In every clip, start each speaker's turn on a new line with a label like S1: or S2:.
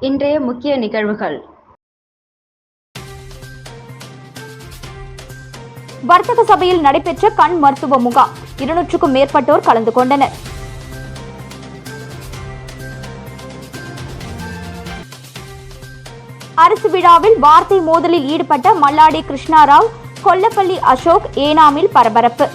S1: இன்றைய முக்கிய நிகழ்வுகள்.
S2: வர்த்தக சபையில் நடைபெற்ற கண் மருத்துவ முகாம். இருநூற்றுக்கும் மேற்பட்டோர் கலந்து கொண்டனர். அரசு விழாவில் வார்த்தை மோதலில் ஈடுபட்ட மல்லாடி கிருஷ்ணாராவ் கொல்லப்பள்ளி அசோக் ஏனாமில் பரபரப்பு.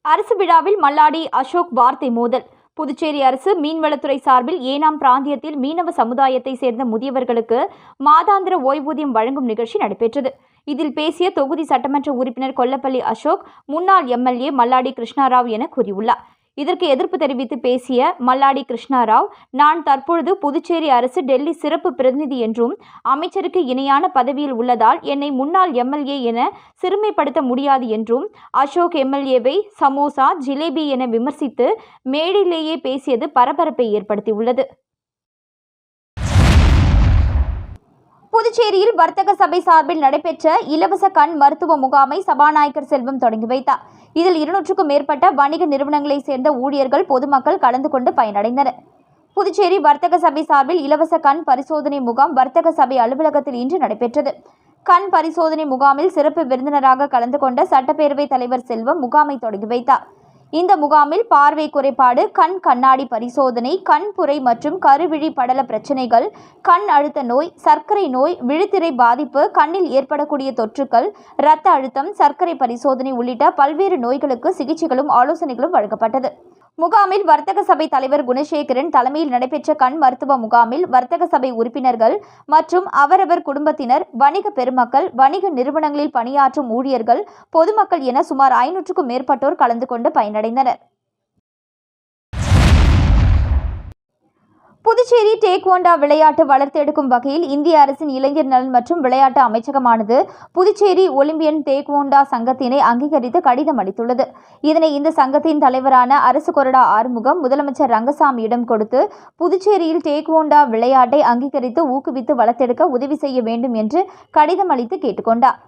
S2: அரசு விழாவில் மல்லாடி அசோக் வார்த்தை மோதல். புதுச்சேரி அரசு மீன்வளத்துறை சார்பில் ஏனாம் பிராந்தியத்தில் மீனவ சமுதாயத்தை சேர்ந்த முதியவர்களுக்கு மாதாந்திர ஓய்வூதியம் வழங்கும் நிகழ்ச்சி நடைபெற்றது. இதில் பேசிய தொகுதி சட்டமன்ற உறுப்பினர் கொல்லப்பள்ளி அசோக் முன்னாள் எம்எல்ஏ மல்லாடி கிருஷ்ணாராவ் என கூறியுள்ளார். இதற்கு எதிர்ப்பு தெரிவித்து பேசிய மல்லாடி கிருஷ்ணாராவ் நான் தற்பொழுது புதுச்சேரி அரசு டெல்லி சிறப்பு பிரதிநிதி என்றும் அமைச்சருக்கு இணையான பதவியில் உள்ளதால் என்னை முன்னாள் எம்எல்ஏ என சிறுமைப்படுத்த முடியாது என்றும் அசோக் எம்எல்ஏவை சமோசா ஜிலேபி என விமர்சித்து மேடையிலேயே பேசியது பரபரப்பை ஏற்படுத்தியுள்ளது. புதுச்சேரியில் வர்த்தக சபை சார்பில் நடைபெற்ற இலவச கண் மருத்துவ முகாமை சபாநாயகர் செல்வம் தொடங்கி வைத்தார். இதில் இருநூற்றுக்கும் மேற்பட்ட வணிக நிறுவனங்களைச் சேர்ந்த ஊழியர்கள் பொதுமக்கள் கலந்து கொண்டு பயனடைந்தனர். புதுச்சேரி வர்த்தக சபை சார்பில் இலவச கண் பரிசோதனை முகாம் வர்த்தக சபை அலுவலகத்தில் இன்று நடைபெற்றது. கண் பரிசோதனை முகாமில் சிறப்பு விருந்தினராக கலந்து கொண்ட சட்டப்பேரவைத் தலைவர் செல்வம் முகாமை தொடங்கி வைத்தார். இந்த முகாமில் பார்வை குறைபாடு கண் கண்ணாடி பரிசோதனை கண் புரை மற்றும் கருவிழி படல பிரச்சனைகள் கண் அழுத்த நோய் சர்க்கரை நோய் விழித்திரை பாதிப்பு கண்ணில் ஏற்படக்கூடிய தொற்றுக்கள் இரத்த அழுத்தம் சர்க்கரை பரிசோதனை உள்ளிட்ட பல்வேறு நோய்களுக்கு சிகிச்சைகளும் ஆலோசனைகளும் வழங்கப்பட்டது. முகாமில் வர்த்தக சபை தலைவர் குணசேகரன் தலைமையில் நடைபெற்ற கண் மருத்துவ முகாமில் வர்த்தக சபை உறுப்பினர்கள் மற்றும் அவரவர் குடும்பத்தினர் வணிக பெருமக்கள் வணிக நிறுவனங்களில் பணியாற்றும் ஊழியர்கள் பொதுமக்கள் என சுமார் ஐநூற்றுக்கும் மேற்பட்டோர் கலந்து கொண்டு பயனடைந்தனர். புதுச்சேரி டேக்வாண்டா விளையாட்டு வளர்த்தெடுக்கும் வகையில் இந்திய அரசின் இளைஞர் நலன் மற்றும் விளையாட்டு அமைச்சகமானது புதுச்சேரி ஒலிம்பியன் டேக்வோண்டா சங்கத்தினை அங்கீகரித்து கடிதம் அளித்துள்ளது. இதனை இந்த சங்கத்தின் தலைவரான அரசு கொறடா ஆறுமுகம் முதலமைச்சர் ரங்கசாமியிடம் கொடுத்து புதுச்சேரியில் டேக்வோண்டா விளையாட்டை அங்கீகரித்து ஊக்குவித்து வளர்த்தெடுக்க உதவி செய்ய வேண்டும் என்று கடிதம் அளித்து கேட்டுக்கொண்டார்.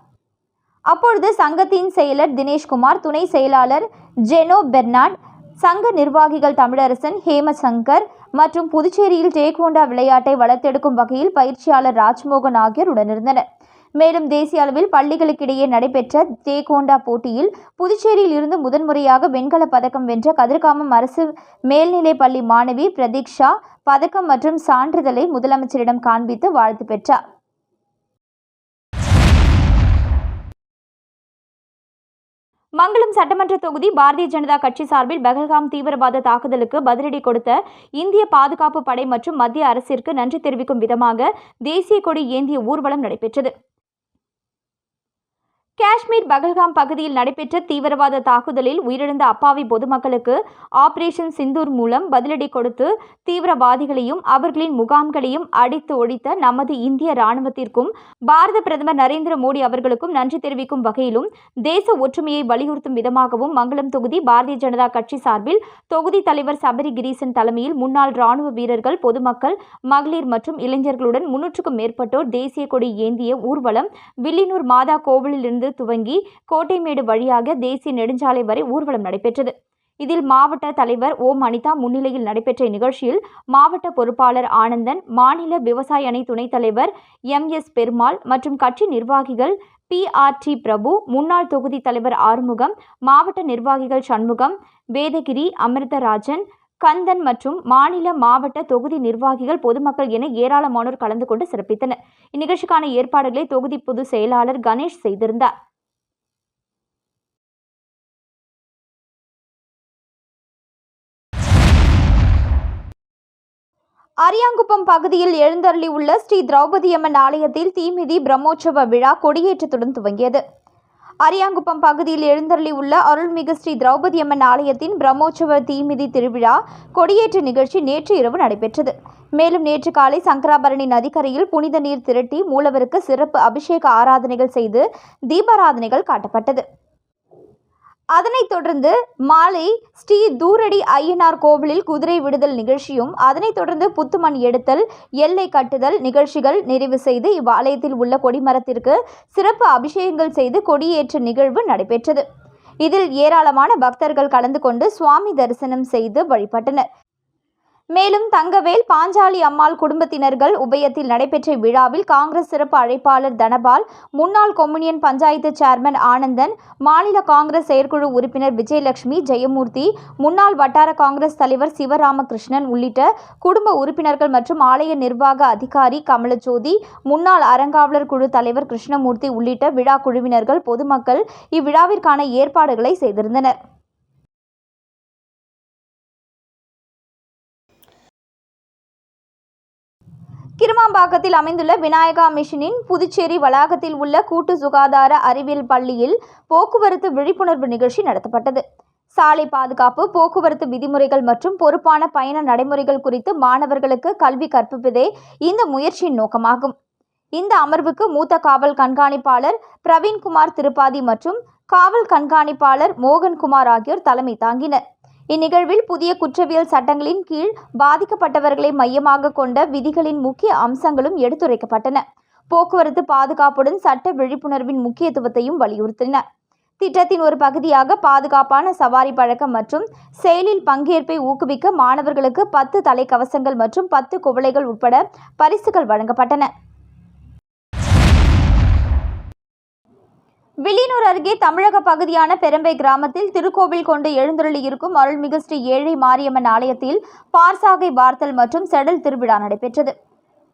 S2: அப்பொழுது சங்கத்தின் செயலர் தினேஷ்குமார் துணை செயலாளர் ஜெனோ பெர்னாட் சங்க நிர்வாகிகள் தமிழரசன் ஹேமசங்கர் மற்றும் புதுச்சேரியில் டேக்வோண்டா விளையாட்டை வளர்த்தெடுக்கும் வகையில் பயிற்சியாளர் ராஜ்மோகன் ஆகியோர் உடனிருந்தனர். மேலும் தேசிய அளவில் பள்ளிகளுக்கிடையே நடைபெற்ற தேகோண்டா போட்டியில் புதுச்சேரியில் இருந்து முதன்முறையாக வெண்கலப் பதக்கம் வென்ற கதிர்காமம் அரசு மேல்நிலைப் பள்ளி மாணவி பிரதீக்ஷா பதக்கம் மற்றும் சான்றிதழை முதலமைச்சரிடம் காண்பித்து வாழ்த்து பெற்றார். மங்களம் சட்டமன்ற தொகுதி பாரதிய ஜனதா கட்சி சார்பில் பகல்காம் தீவிரவாத தாக்குதலுக்கு பதிலடி கொடுத்த இந்திய பாதுகாப்பு படை மற்றும் மத்திய அரசிற்கு நன்றி தெரிவிக்கும் விதமாக தேசிய கொடி ஏந்திய ஊர்வலம் நடைபெற்றது. காஷ்மீர் பகல்காம் பகுதியில் நடைபெற்ற தீவிரவாத தாக்குதலில் உயிரிழந்த அப்பாவி பொதுமக்களுக்கு ஆபரேஷன் சிந்தூர் மூலம் பதிலடி கொடுத்து தீவிரவாதிகளையும் அவர்களின் முகாம்களையும் அடித்து ஒழித்த நமது இந்திய ராணுவத்திற்கும் பாரத பிரதமர் நரேந்திர மோடி அவர்களுக்கும் நன்றி தெரிவிக்கும் வகையிலும் தேச ஒற்றுமையை வலியுறுத்தும் விதமாகவும் மங்களம் தொகுதி பாரதிய ஜனதா கட்சி சார்பில் தொகுதி தலைவர் சபரி கிரீசன் தலைமையில் முன்னாள் ராணுவ வீரர்கள் பொதுமக்கள் மகளிர் மற்றும் இளைஞர்களுடன் முன்னூற்றுக்கும் மேற்பட்டோர் தேசிய கொடி ஏந்திய ஊர்வலம் வில்லியனூர் மாதா கோவிலிலிருந்து துவங்கி கோட்டைமேடு வழியாக தேசிய நெடுஞ்சாலை வரை ஊர்வலம் நடைபெற்றது. இதில் மாவட்ட தலைவர் ஓம் அனிதா முன்னிலையில் நடைபெற்ற இந்நிகழ்ச்சியில் மாவட்ட பொறுப்பாளர் ஆனந்தன் மாநில விவசாய அணி துணைத் தலைவர் எம் எஸ் பெருமாள் மற்றும் கட்சி நிர்வாகிகள் பி ஆர் டி பிரபு முன்னாள் தொகுதி தலைவர் ஆறுமுகம் மாவட்ட நிர்வாகிகள் சண்முகம் வேதகிரி அமிர்தராஜன் கந்தன் மற்றும் மாநில மாவட்ட தொகுதி நிர்வாகிகள் பொதுமக்கள் என ஏராளமானோர் கலந்து கொண்டு சிறப்பித்தனர். இந்நிகழ்ச்சிக்கான ஏற்பாடுகளை தொகுதி பொதுச் செயலாளர் கணேஷ் செய்திருந்தார். அரியாங்குப்பம் பகுதியில் எழுந்தருளியுள்ள ஸ்ரீ திரௌபதியம்மன் ஆலயத்தில் தீமிதி பிரம்மோற்சவ விழா கொடியேற்றத்துடன் துவங்கியது. அரியாங்குப்பம் பகுதியில் எழுந்தருளியுள்ள அருள்மிகு ஸ்ரீ திரௌபதி அம்மன் ஆலயத்தின் பிரம்மோற்சவ தீமிதி திருவிழா கொடியேற்ற நிகழ்ச்சி நேற்று இரவு நடைபெற்றது. மேலும் நேற்று காலை சங்கராபரணி நதிக்கரையில் புனித நீர் திரட்டி மூலவருக்கு சிறப்பு அபிஷேக ஆராதனைகள் செய்து தீபாராதனைகள் காட்டப்பட்டது. அதனைத் தொடர்ந்து மாலை ஸ்ரீ தூரடி ஐயனார் கோவிலில் குதிரை விடுதல் நிகழ்ச்சியும் அதனைத் தொடர்ந்து புத்துமண் எடுத்தல் எல்லை கட்டுதல் நிகழ்ச்சிகள் நிறைவு செய்து இவ்வாலயத்தில் உள்ள கொடிமரத்திற்கு சிறப்பு அபிஷேகங்கள் செய்து கொடியேற்ற நிகழ்வு நடைபெற்றது. இதில் ஏராளமான பக்தர்கள் கலந்து கொண்டு சுவாமி தரிசனம் செய்து வழிபட்டனர். மேலும் தங்கவேல் பாஞ்சாலி அம்மாள் குடும்பத்தினர்கள் உபயத்தில் நடைபெற்ற விழாவில் காங்கிரஸ் சிறப்பு அழைப்பாளர் தனபால் முன்னாள் கொம்யூனியன் பஞ்சாயத்து சேர்மன் ஆனந்தன் மாநில காங்கிரஸ் செயற்குழு உறுப்பினர் விஜயலட்சுமி ஜெயமூர்த்தி முன்னாள் வட்டார காங்கிரஸ் தலைவர் சிவராமகிருஷ்ணன் உள்ளிட்ட குடும்ப உறுப்பினர்கள் மற்றும் ஆலய நிர்வாக அதிகாரி கமலஜோதி முன்னாள் அறங்காவலர் குழு தலைவர் கிருஷ்ணமூர்த்தி உள்ளிட்ட விழா குழுவினர்கள் பொதுமக்கள் இவ்விழாவிற்கான ஏற்பாடுகளை செய்திருந்தனர். கிருமாம்பாக்கத்தில் அமைந்துள்ள விநாயகா மிஷனின் புதுச்சேரி வளாகத்தில் உள்ள கூட்டு சுகாதார அறிவியல் பள்ளியில் போக்குவரத்து விழிப்புணர்வு நிகழ்ச்சி நடத்தப்பட்டது. சாலை பாதுகாப்பு போக்குவரத்து விதிமுறைகள் மற்றும் பொறுப்பான பயண நடைமுறைகள் குறித்து மாணவர்களுக்கு கல்வி கற்பிப்பதே இந்த முயற்சியின் நோக்கமாகும். இந்த அமர்வுக்கு மூத்த காவல் கண்காணிப்பாளர் பிரவீன்குமார் திருப்பாதி மற்றும் காவல் கண்காணிப்பாளர் மோகன்குமார் ஆகியோர் தலைமை தாங்கினர். இந்நிகழ்வில் புதிய குற்றவியல் சட்டங்களின் கீழ் பாதிக்கப்பட்டவர்களை மையமாக கொண்ட விதிகளின் முக்கிய அம்சங்களும் எடுத்துரைக்கப்பட்டன. போக்குவரத்து பாதுகாப்புடன் சட்ட விழிப்புணர்வின் முக்கியத்துவத்தையும் வலியுறுத்தினர் திட்டத்தின் ஒரு பகுதியாக பாதுகாப்பான சவாரி பழக்கம் மற்றும் செயலில் பங்கேற்பை ஊக்குவிக்க மாணவர்களுக்கு பத்து தலைக்கவசங்கள் மற்றும் பத்து குவளைகள் உட்பட பரிசுகள் வழங்கப்பட்டன. வில்லியனூர் அருகே தமிழக பகுதியான பெரம்பை கிராமத்தில் திருக்கோவில் கொண்டு எழுந்தருளி இருக்கும் அருள்மிகு ஸ்ரீ ஏழை மாரியம்மன் ஆலயத்தில் பார்சாகை வார்த்தல் மற்றும் செடல் திருவிழா நடைபெற்றது.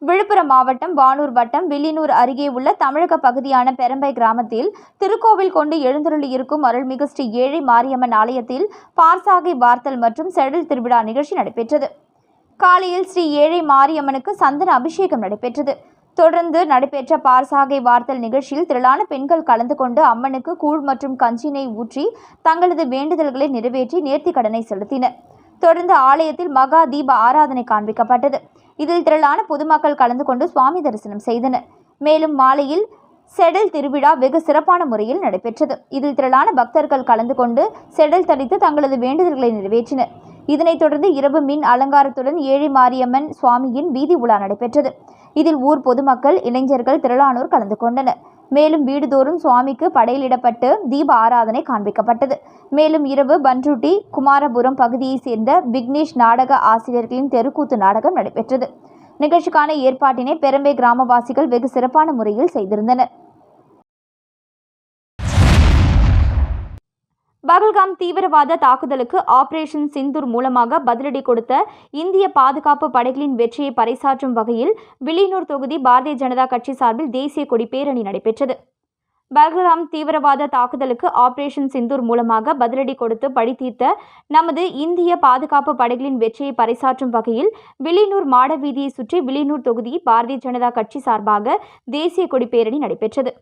S2: விழுப்புரம் மாவட்டம் வானூர் வட்டம் வில்லியனூர் அருகே உள்ள தமிழக பகுதியான பெரம்பை கிராமத்தில் திருக்கோவில் கொண்டு எழுந்தருளி இருக்கும் அருள்மிகு ஸ்ரீ ஏழை மாரியம்மன் ஆலயத்தில் பார்சாகை வார்த்தல் மற்றும் செடல் திருவிழா நிகழ்ச்சி நடைபெற்றது. காலையில் ஸ்ரீ ஏழை மாரியம்மனுக்கு சந்தன அபிஷேகம் நடைபெற்றது. தொடர்ந்து நடைபெற்ற பார்சாகை வார்த்தல் நிகழ்ச்சியில் திரளான பெண்கள் கலந்து கொண்டு அம்மனுக்கு கூழ் மற்றும் கஞ்சினை ஊற்றி தங்களது வேண்டுதல்களை நிறைவேற்றி நேர்த்தி கடனை செலுத்தினர். தொடர்ந்து ஆலயத்தில் மகா தீப ஆராதனை காண்பிக்கப்பட்டது. இதில் திரளான பொதுமக்கள் கலந்து கொண்டு சுவாமி தரிசனம் செய்தனர். மேலும் மாலையில் செடல் திருவிழா வெகு சிறப்பான முறையில் நடைபெற்றது. இதில் திரளான பக்தர்கள் கலந்து கொண்டு செடல் தரித்து தங்களது வேண்டுதல்களை நிறைவேற்றினர். இதனைத் தொடர்ந்து இரவு மின் அலங்காரத்துடன் ஏழை மாரியம்மன் சுவாமியின் வீதி உலா நடைபெற்றது. இதில் ஊர் பொதுமக்கள் இளைஞர்கள் திரளானோர் கலந்து கொண்டனர். மேலும் வீடுதோறும் சுவாமிக்கு படையலிடப்பட்டு தீப ஆராதனை காண்பிக்கப்பட்டது. மேலும் இரவு பன்ருட்டி குமாரபுரம் பகுதியைச் சேர்ந்த விக்னேஷ் நாடக ஆசிரியர்களின் தெருக்கூத்து நாடகம் நடைபெற்றது. நிகழ்ச்சிக்கான ஏற்பாட்டினை பெரம்பை கிராமவாசிகள் வெகு சிறப்பான முறையில் செய்திருந்தனர். பகல்காம் தீவிரவாத தாக்குதலுக்கு ஆபரேஷன் சிந்தூர் மூலமாக பதிலடி கொடுத்த இந்திய பாதுகாப்பு படைகளின் வெற்றியை பறைசாற்றும் வகையில் வில்லியனூர் தொகுதி பாரதிய ஜனதா கட்சி சார்பில் தேசிய கொடி பேரணி நடைபெற்றது. பகல்காம் தீவிரவாத தாக்குதலுக்கு ஆபரேஷன் சிந்தூர் மூலமாக பதிலடி கொடுத்து பழி தீர்த்த நமது இந்திய பாதுகாப்பு படைகளின் வெற்றியை பறைசாற்றும் வகையில் வில்லியனூர் மாட வீதியை சுற்றி வில்லியனூர் தொகுதி பாரதிய ஜனதா கட்சி சார்பாக தேசிய கொடி பேரணி நடைபெற்றது.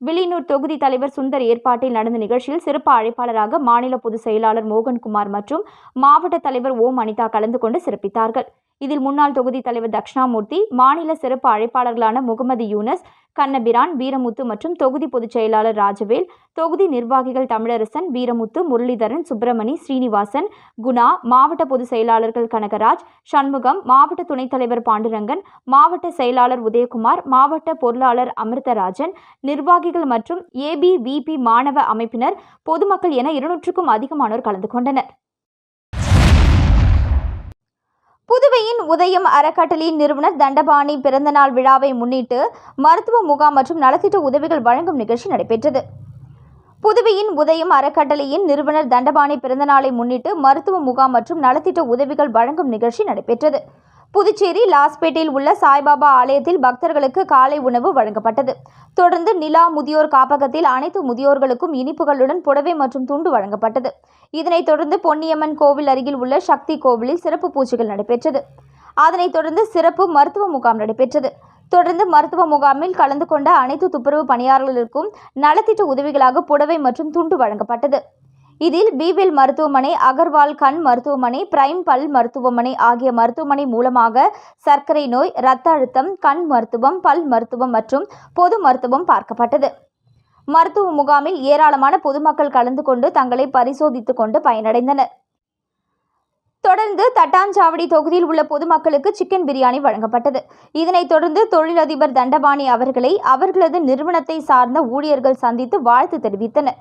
S2: வில்லியனூர் தொகுதி தலைவர் சுந்தர் ஏற்பாட்டில் நடந்த நிகழ்ச்சியில் சிறப்பு அழைப்பாளராக மாநில பொதுச் செயலாளர் மோகன்குமார் மற்றும் மாவட்ட தலைவர் ஓம் அனிதா கலந்து கொண்டு சிறப்பித்தார்கள். இதில் முன்னாள் தொகுதி தலைவர் தக்ஷணாமூர்த்தி மாநில சிறப்பு அழைப்பாளர்களான முகமது யூனஸ் கண்ணபிரான் வீரமுத்து மற்றும் தொகுதி பொதுச் செயலாளர் ராஜவேல் தொகுதி நிர்வாகிகள் தமிழரசன் வீரமுத்து முரளிதரன் சுப்பிரமணி ஸ்ரீனிவாசன் குணா மாவட்ட பொதுச் செயலாளர்கள் கனகராஜ் சண்முகம் மாவட்ட துணைத் தலைவர் பாண்டுரங்கன் மாவட்ட செயலாளர் உதயகுமார் மாவட்ட பொருளாளர் அமிர்தராஜன் நிர்வாகிகள் மற்றும் ஏபிவிபி மாணவ அமைப்பினர் பொதுமக்கள் என இருநூற்றுக்கும் அதிகமானோர் கலந்து கொண்டனர். புதுவையின் உதயம் அறக்கட்டளையின் நிறுவனர் தண்டபாணி பிறந்தநாள் விழாவை முன்னிட்டு மருத்துவ முகாம் மற்றும் நலத்திட்ட உதவிகள் வழங்கும் நிகழ்ச்சி நடைபெற்றது. புதுவையின் உதயம் அறக்கட்டளையின் நிறுவனர் தண்டபாணி பிறந்தநாளை முன்னிட்டு மருத்துவ முகாம் மற்றும் நலத்திட்ட உதவிகள் வழங்கும் நிகழ்ச்சி நடைபெற்றது. புதுச்சேரி லாஸ்பேட்டையில் உள்ள சாய்பாபா ஆலயத்தில் பக்தர்களுக்கு காலை உணவு வழங்கப்பட்டது. தொடர்ந்து நிலா முதியோர் காப்பகத்தில் அனைத்து முதியோர்களுக்கும் இனிப்புகளுடன் புடவை மற்றும் துண்டு வழங்கப்பட்டது. இதனைத் தொடர்ந்து பொன்னியம்மன் கோவில் அருகில் உள்ள சக்தி கோவிலில் சிறப்பு பூஜைகள் நடைபெற்றது. அதனைத் தொடர்ந்து சிறப்பு மருத்துவ முகாம் நடைபெற்றது. தொடர்ந்து மருத்துவ முகாமில் கலந்து கொண்ட அனைத்து துப்புரவு பணியாளர்களுக்கும் நலத்திட்ட உதவிகளாக புடவை மற்றும் துண்டு வழங்கப்பட்டது. இதில் பிவில் மருத்துவமனை அகர்வால் கண் மருத்துவமனை பிரைம் பல் மருத்துவமனை ஆகிய மருத்துவமனை மூலமாக சர்க்கரை நோய் இரத்த அழுத்தம் கண் மருத்துவம் பல் மருத்துவம் மற்றும் பொது மருத்துவம் பார்க்கப்பட்டது. மருத்துவ முகாமில் ஏராளமான பொதுமக்கள் கலந்து கொண்டு தங்களை பரிசோதித்துக் கொண்டு பயனடைந்தனர். தொடர்ந்து தட்டாஞ்சாவடி தொகுதியில் உள்ள பொதுமக்களுக்கு சிக்கன் பிரியாணி வழங்கப்பட்டது. இதனைத் தொடர்ந்து தொழிலதிபர் தண்டபாணி அவர்களை அவர்களது நிறுவனத்தை சார்ந்த ஊழியர்கள் சந்தித்து வாழ்த்து தெரிவித்தனர்.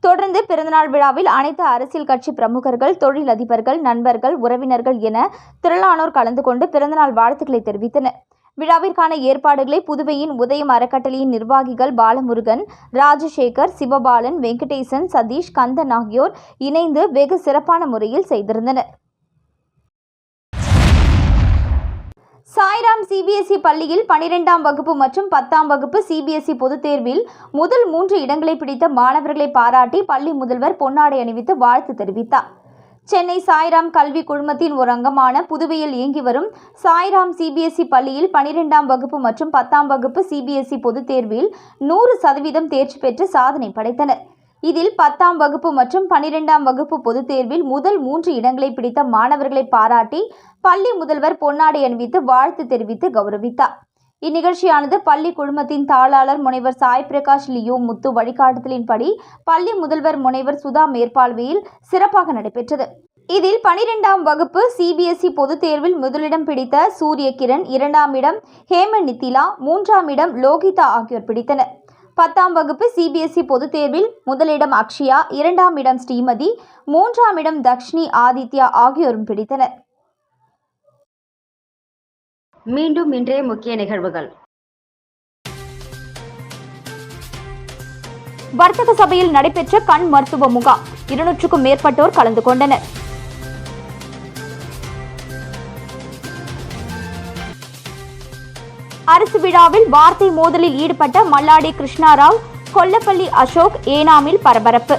S2: தொடர்ந்து பிறந்தநாள் விழாவில் அனைத்து அரசியல் கட்சி பிரமுகர்கள் தொழிலதிபர்கள் நண்பர்கள் உறவினர்கள் என திரளானோர் கலந்து கொண்டு பிறந்தநாள் வாழ்த்துக்களை தெரிவித்தனர். விழாவிற்கான ஏற்பாடுகளை புதுவையின் உதயம் அறக்கட்டளையின் நிர்வாகிகள் பாலமுருகன் ராஜசேகர் சிவபாலன் வெங்கடேசன் சதீஷ் கந்தன் ஆகியோர் இணைந்து வெகு சிறப்பான முறையில் செய்திருந்தனர். சாய்ராம் சிபிஎஸ்இ பள்ளியில் பனிரெண்டாம் வகுப்பு மற்றும் பத்தாம் வகுப்பு சிபிஎஸ்இ பொதுத் தேர்வில் முதல் மூன்று இடங்களை பிடித்த மாணவர்களை பாராட்டி பள்ளி முதல்வர் பொன்னாடை அணிவித்து வாழ்த்து தெரிவித்தார். சென்னை சாய்ராம் கல்வி குழுமத்தின் ஒரு அங்கமான புதுவையில் இயங்கி வரும் சாய்ராம் சிபிஎஸ்இ பள்ளியில் பனிரெண்டாம் வகுப்பு மற்றும் பத்தாம் வகுப்பு சிபிஎஸ்இ பொதுத் தேர்வில் நூறு சதவீதம் தேர்ச்சி பெற்று சாதனை படைத்தனர். இதில் பத்தாம் வகுப்பு மற்றும் பனிரெண்டாம் வகுப்பு பொதுத் தேர்வில் முதல் மூன்று இடங்களை பிடித்த மாணவர்களை பாராட்டி பள்ளி முதல்வர் பொன்னாடை அணிவித்து வாழ்த்து தெரிவித்து கௌரவித்தார். இந்நிகழ்ச்சியானது பள்ளி குழுமத்தின் தாளாளர் முனைவர் சாய் பிரகாஷ் லியோ முத்து வழிகாட்டுதலின்படி பள்ளி முதல்வர் முனைவர் சுதா மேற்பார்வையில் சிறப்பாக நடைபெற்றது. இதில் பனிரெண்டாம் வகுப்பு சிபிஎஸ்இ பொதுத் தேர்வில் முதலிடம் பிடித்த சூரிய கிரண் இரண்டாம் இடம் ஹேமன் நித்திலா மூன்றாம் இடம் லோகிதா ஆகியோர் பிடித்தனர். பத்தாம் வகுப்பு சிபிஎஸ்இ பொதுத் தேர்வில் முதலிடம் அக்ஷயா இரண்டாம் இடம் ஸ்ரீமதி மூன்றாம் இடம் தக்ஷினி ஆதித்யா ஆகியோரும் பிடித்தனர்.
S1: மீண்டும் இன்றைய முக்கிய நிகழ்வுகள்.
S2: வர்த்தக சபையில் நடைபெற்ற கண் மருத்துவ முகாம். இருநூற்றுக்கும் மேற்பட்டோர் கலந்து கொண்டனர். அரசு விழாவில் வார்த்தை மோதலில் ஈடுபட்ட மல்லாடி கிருஷ்ணாராவ் கொல்லப்பள்ளி அசோக் ஏனாமில் பரபரப்பு.